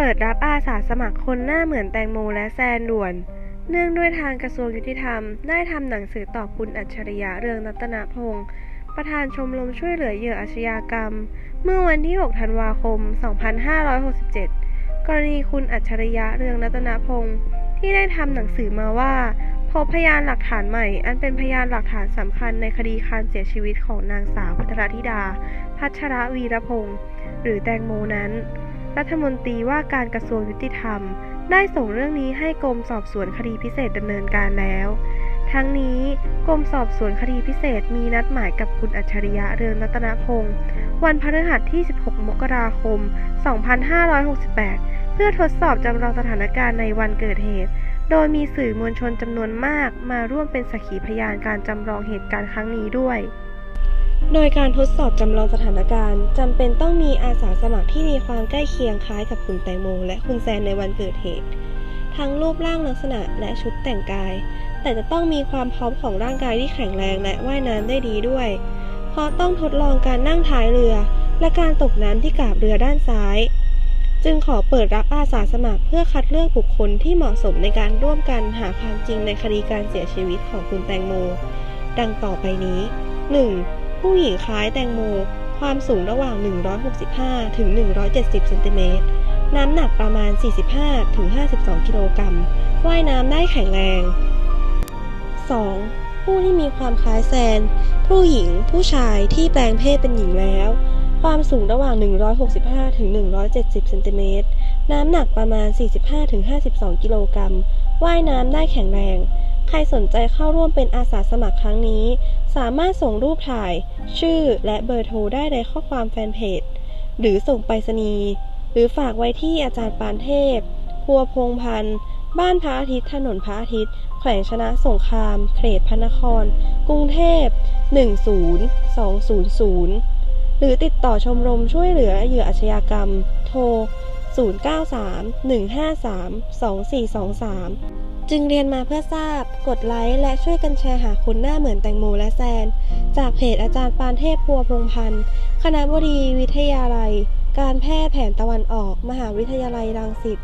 เปิดรับอาสาสมัครคนหน้าเหมือนแตงโมและแซนด่วน เนื่องด้วยทางกระทรวงยุติธรรม ได้ทำหนังสือต่อคุณอัจฉริยะเรืองรัตนพงศ์ประธานชมรมช่วยเหลือเหยื่ออาชญากรรม เมื่อวันที่ 6 ธันวาคม 2567 กรณีคุณอัจฉริยะเรืองรัตนพงศ์ที่ได้ทำหนังสือมาว่า พบพยานหลักฐานใหม่ อันเป็นพยานหลักฐานสำคัญในคดีการเสียชีวิตของนางสาวพัทรธิดา พัชรวีรพงศ์หรือแตงโมนั้น รัฐมนตรีว่าการกระทรวงยุติธรรม ได้ส่งเรื่องนี้ให้กรมสอบสวนคดีพิเศษดำเนินการแล้ว ทั้งนี้กรมสอบสวนคดีพิเศษมีนัดหมายกับคุณอัจฉริยะเรืองรัตนพงศ์วันพฤหัสที่ 16 มกราคม 2568 เพื่อทดสอบจำลองสถานการณ์ในวันเกิดเหตุ โดยมีสื่อมวลชนจำนวนมากมาร่วมเป็นสักขีพยานการจำลองเหตุการณ์ครั้งนี้ด้วย โดยการทดสอบจำลองสถานการณ์จำเป็นต้องมีอาสาสมัครที่มีความใกล้เคียงคล้ายกับคุณแตงโมและคุณแซนในวันเกิดเหตุ ทั้งรูปร่างลักษณะและชุดแต่งกาย แต่จะต้องมีความพร้อมของร่างกายที่แข็งแรงและว่ายน้ำได้ดีด้วย เพราะต้องทดลองการนั่งท้ายเรือ และการตกน้ำที่กาบเรือด้านซ้าย จึงขอเปิดรับอาสาสมัครเพื่อคัดเลือกบุคคลที่เหมาะสมในการร่วมกันหาความจริงในคดีการเสียชีวิตของคุณแตงโม ดังต่อไปนี้ 1. ผู้หญิงคล้ายแตงโม ความสูงระหว่าง 165 ถึง 170 เซนติเมตร น้ำหนักประมาณ 45 ถึง 52 กิโลกรัม ว่ายน้ำได้แข็งแรง 2. ผู้ที่มีความคล้ายแซน ผู้หญิง ผู้ชายที่แปลงเพศเป็นหญิงแล้ว ความสูงระหว่าง 165 ถึง 170 เซนติเมตร น้ำหนักประมาณ 45 ถึง 52 กิโลกรัม ว่ายน้ำได้แข็งแรง ใครสนใจเข้าร่วมเป็นอาสาสมัครครั้งนี้ สามารถส่งรูปถ่าย ชื่อและเบอร์โทรได้ในข้อความแฟนเพจ หรือส่งไปรษณีย์หรือฝากไว้ที่อาจารย์ปานเทพพัวพงพันธ์ บ้านพระอาทิตย์ ถนนพระอาทิตย์ แขวงชนะสงคราม เขตพระนคร กรุงเทพ 10200 หรือติดต่อชมรมช่วยเหลือเหยื่ออาชญากรรม โทร 0931532423 จึงเรียนมาเพื่อทราบ กดไลค์และช่วยกันแชร์หาคนหน้าเหมือนแตงโมและแซน จากเพจอาจารย์ปานเทพพัวพงพันธ์ คณะบดีวิทยาลัย การแพทย์แผนตะวันออก มหาวิทยาลัยรังสิต